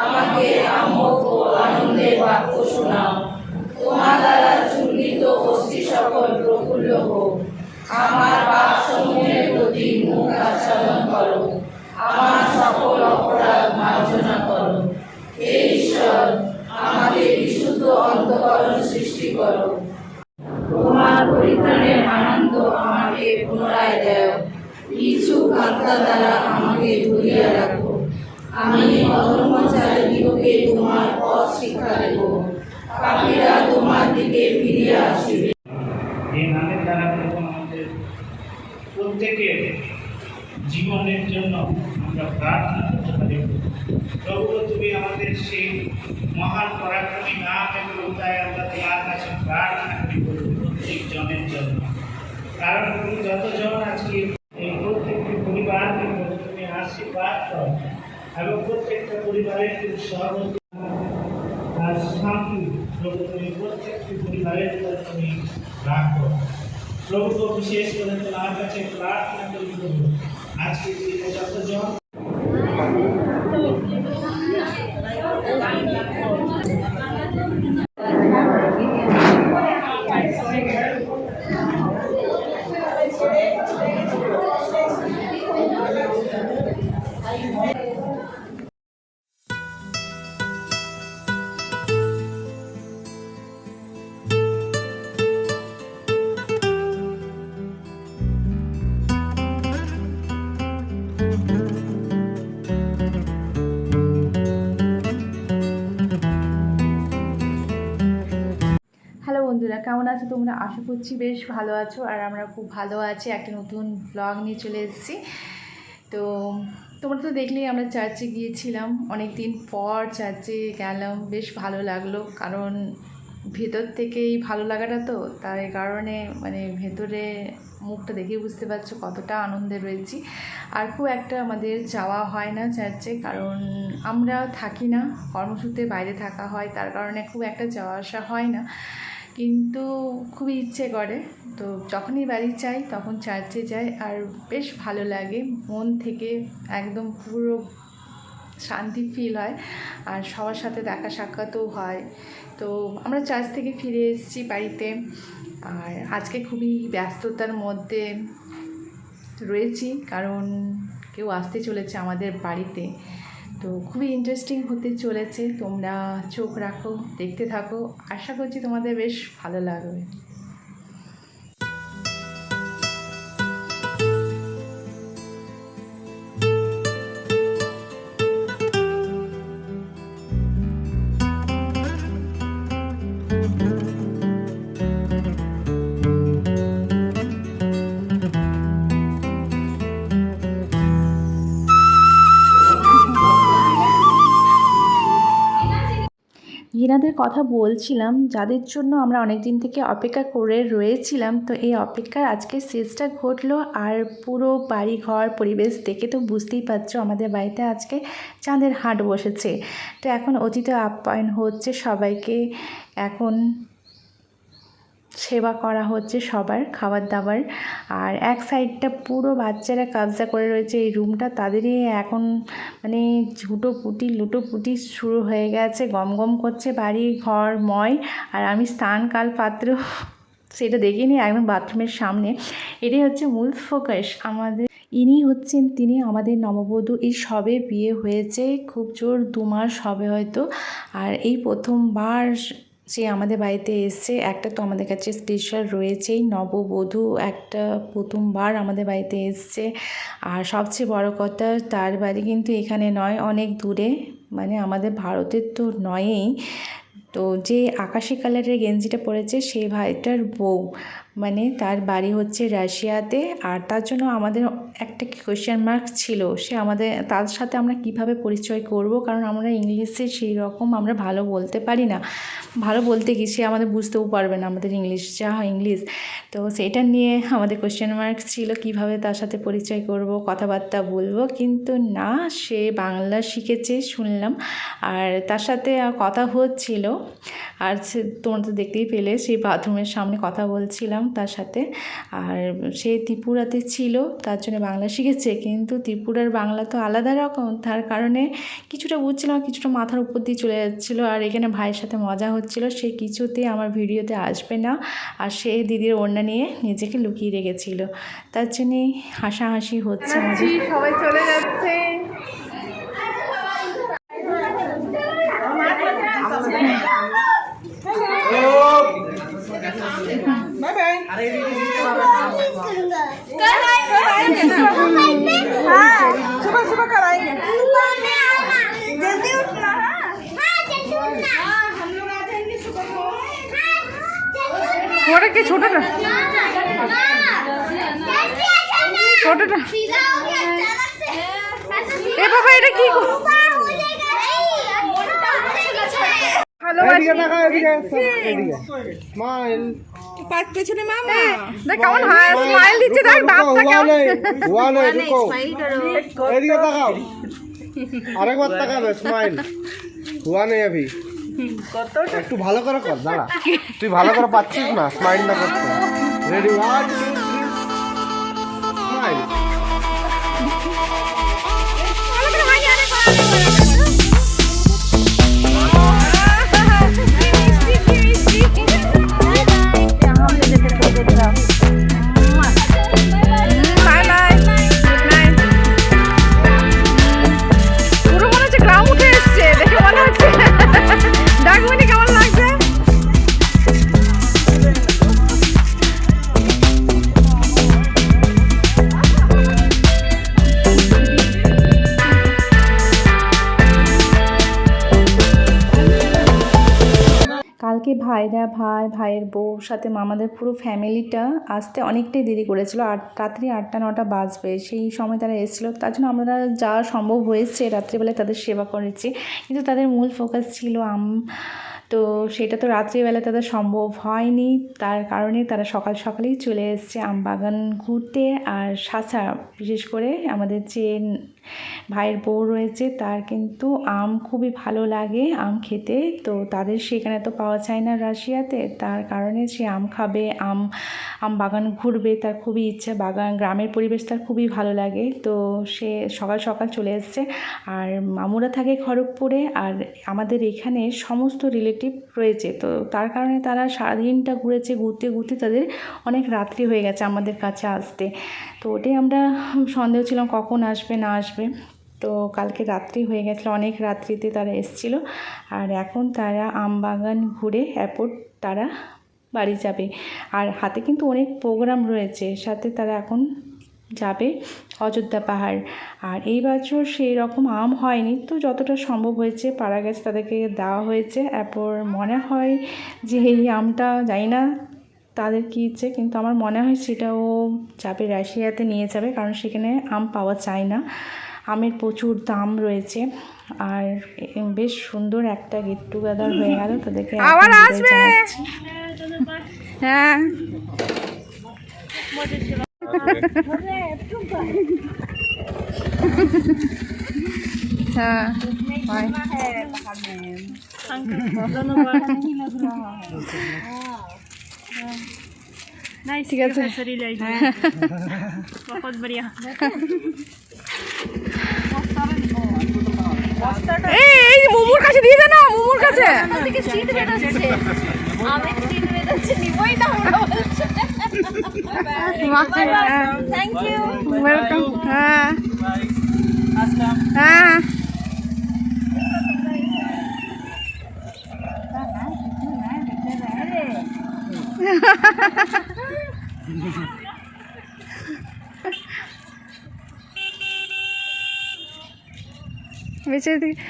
আমাকে আমোদ ও আনন্দে বাক্য শোনাও তোমার দ্বারা চূর্ণিত অস্থি সকল প্রফুল্ল হোক আমার সৃষ্টি করো। তোমার পরিত্রাণের আনন্দ আমাকে পুনরায় দেও। কিছু আত্মা দ্বারা আমাকে ধরিয়া রাখো। আমি অধর্মচারীদিগকে তোমার পথ শিক্ষা দেব। পাপীরা তোমার দিকে ফিরিয়া আসিবে। প্রত্যেকের জীবনের জন্য আমরা প্রার্থনা করতে পারি প্রভু তুমি আমাদের সেই মহান পরাক্রমী নাম এবং উদয় আমরা তোমার কাছে প্রার্থনা করি প্রভু, প্রত্যেক জনের জন্য কারণ তুমি যতজন আজকে এই প্রত্যেকটি পরিবারকে প্রভু তুমি আশীর্বাদ করো এবং প্রত্যেকটা সহমতি আর শান্তি প্রভু তুমি প্রত্যেকটি পরিবারের উপর তুমি রাখো প্রভু তো বিশেষ করে তোমার কাছে প্রার্থনা করি প্রভু আজকে দিনে যতজন কেমন আছো? তোমরা আশা করছি বেশ ভালো আছো আর আমরা খুব ভালো আছি। একটা নতুন ব্লগ নিয়ে চলে এসেছি। তো তোমরা তো দেখলেই আমরা চার্চে গিয়েছিলাম। অনেক দিন পর চার্চে গেলাম। বেশ ভালো লাগল। কারণ ভেতর থেকেই ভালো লাগাটা তো। তাই কারণে মানে ভেতরে মুখটা দেখে বুঝতে পারছ কতটা আনন্দে রয়েছি। আর খুব একটা আমাদের যাওয়া হয় না চার্চে কারণ আমরা থাকি না। কর্মসূত্রে বাইরে থাকা হয়। তার কারণে খুব একটা যাওয়া আসা হয় না। কিন্তু খুবই ইচ্ছে করে। তো যখনই বাড়ি চাই তখন চার্চে যাই আর বেশ ভালো লাগে। মন থেকে একদম পুরো শান্তি ফিল হয় আর সবার সাথে দেখা সাক্ষাৎও হয়। তো আমরা চার্চ থেকে ফিরে এসেছি বাড়িতে আর আজকে খুবই ব্যস্ততার মধ্যে রয়েছি কারণ কেউ আসতে চলেছে আমাদের বাড়িতে। তো খুবই ইন্টারেস্টিং হতে চলেছে। তোমরা চোখ রাখো, দেখতে থাকো। আশা করছি তোমাদের বেশ ভালো লাগবে। যিনাদের কথা বলছিলাম, যাদের জন্য আমরা অনেক দিন থেকে অপেক্ষা করে রয়েছিলাম, তো এই অপেক্ষার আজকে শেষটা ঘটলো। আর পুরো বাড়ি ঘর পরিবেশ দেখে তো বুঝতেই পারছ, আমাদের বাড়িতে আজকে চাঁদের হাট বসেছে। তো এখন অতীত আপ্যায়ন হচ্ছে সবাইকে। এখন সেবা করা হচ্ছে সবার খাবার দাবার আর এক সাইডটা পুরো বাচ্চারা কাবজা করে রয়েছে এই রুমটা। তাদেরই এখন মানে ঝুটোপুটি, লুটোপুটি শুরু হয়ে গেছে গম গম করছে বাড়ি, ঘর, ময়। আর আমি স্নান কাল পাত্র সেটা দেখিনি, একদম বাথরুমের সামনে। এটাই হচ্ছে মূল ফোকাস আমাদের। ইনি হচ্ছেন তিনি আমাদের নববধূ। এই সবে বিয়ে হয়েছে, খুব জোর দু মাস হবে হয়তো। আর এই প্রথমবার সে আমাদের বাড়িতে এসছে। একটা তো আমাদের কাছে স্পেশাল রয়েছেই। নববধূ একটা প্রথমবার আমাদের বাড়িতে এসছে। আর সবচেয়ে বড় কথা, তার বাড়ি কিন্তু এখানে নয়, অনেক দূরে। মানে আমাদের ভারতের তো নয়েই। তো যে আকাশি কালারের গেঞ্জিটা পরেছে সেই ভাইটার বউ। মানে তার বাড়ি হচ্ছে রাশিয়াতে আর তার জন্য আমাদের একটা কোয়েশ্চেন মার্ক ছিল, সে আমাদের, তার সাথে আমরা কীভাবে পরিচয় করব? কারণ আমরা ইংলিশে সেই রকম আমরা ভালো বলতে পারি না। ভালো বলতে কি সে আমাদের বুঝতেও পারবে না আমাদের ইংলিশ, যা হয় ইংলিশ। তো সেটা নিয়ে আমাদের কোয়েশ্চেন মার্ক ছিল, কীভাবে তার সাথে পরিচয় করব, কথাবার্তা বলব। কিন্তু না, সে বাংলা শিখেছে, শুনলাম। আর তার সাথে কথা হচ্ছিল। আর সে তোমরা তো দেখতেই পেলে, সেই বাথরুমের সামনে কথা বলছিলাম। তার সাথে। আর সে ত্রিপুরাতে ছিল তার জন্য বাংলা শিখেছে। কিন্তু ত্রিপুরার বাংলা তো আলাদা রকম। তার কারণে কিছুটা বুঝছিলাম কিছুটা মাথার উপর দিয়ে চলে যাচ্ছিল। আর এখানে ভাইয়ের সাথে মজা হচ্ছিল। সে কিছুতেই আমার ভিডিওতে আসবে না। আর সে দিদির ওড়না নিয়ে নিজেকে লুকিয়ে রেখেছিল। তার জন্যেই হাসাহাসি হচ্ছে সবাই চলে যাচ্ছে। सुबह सुबह कराएंगे जल्दी उठना हाँ जल्दी उठना हम लोग आ जाएंगे सुबह को ওটা কি ছোটটা ছোটটা सीधा हो गया अचानक से ऐसा सीधा এ বাবা এটা কি পেছনে মামা দেখ কেমন স্মাইল দিচ্ছে দেখ দাঁতটা কেমন? নেই হুয়া এদিকে তাকাও। আরেকবার তাকাবে স্মাইল নেই আভি একটু ভালো করে কর দাঁড়া। তুই ভালো করে পাচ্ছিস না স্মাইল না করতে। রেডি ওয়ান ভাই ভাইয়ের বউর সাথে মামাদের পুরো ফ্যামিলিটা আসতে অনেকটাই দেরি করেছিল। আর রাত্রি আটটা, নটা বাজবে। সেই সময় তারা এসেছিল। তার জন্য আমরা যা সম্ভব হয়েছে। রাত্রিবেলায় তাদের সেবা করেছি। কিন্তু তাদের মূল ফোকাস ছিল আম তো সেটা তো রাত্রিবেলা তাদের সম্ভব হয়নি। তার কারণে তারা সকাল সকালেই চলে এসছে আম বাগান ঘুরতে। আর সাঁচা বিশেষ করে আমাদের যে ভাইয়ের বউ রয়েছে, তার কিন্তু আম খুবই ভালো লাগে, আম খেতে। তো তাদের সেখানে তো পাওয়া যায় না রাশিয়াতে। তার কারণে সে আম খাবে, আম আম বাগান ঘুরবে। তার খুবই ইচ্ছা, বাগান, গ্রামের পরিবেশ তার খুবই ভালো লাগে। তো সে সকাল সকাল চলে এসছে। আর মামুরা থাকে খড়গপুরে। আর আমাদের এখানে সমস্ত রিলেটিভ রয়েছে। তো তার কারণে তারা সারাদিনটা ঘুরেছে, ঘুরতে ঘুরতে তাদের অনেক রাত্রি হয়ে গেছে আমাদের কাছে আসতে। তো ওটাই আমরা সন্দেহ ছিলাম কখন আসবে, না আসবে। তো কালকে রাত্রি হয়ে গেছিল, অনেক রাত্রিতে তারা এসেছিল। আর এখন তারা আম বাগান ঘুরে এরপর তারা বাড়ি যাবে। আর হাতে কিন্তু অনেক প্রোগ্রাম রয়েছে, সাথে তারা এখন যাবে অযোধ্যা পাহাড়। আর এই বছর সেই রকম আম হয়নি তো যতটা সম্ভব হয়েছে পাড়া গেছে তাদেরকে দেওয়া হয়েছে। এরপর মনে হয় যে এই আমটা জানি না তাদের কী ইচ্ছে কিন্তু আমার মনে হয় সেটাও যাবে রাশিয়াতে নিয়ে যাবে কারণ সেখানে আম পাওয়া যায় না। আমের প্রচুর দাম রয়েছে। আর বেশ সুন্দর একটা গেট টুগেদার হয়ে গেল তাদেরকে আবার আসবে। জানাচ্ছি। হ্যাঁ হ্যাঁ ঠিক আছে এই মোমোর কাছে দিয়ে দে না মোমোর কাছে। আমি তিন বেদাচ্ছি নিবই না আমরা থ্যাংক ইউ ওয়েলকাম হ্যাঁ হ্যাঁ বেঁচে দিকে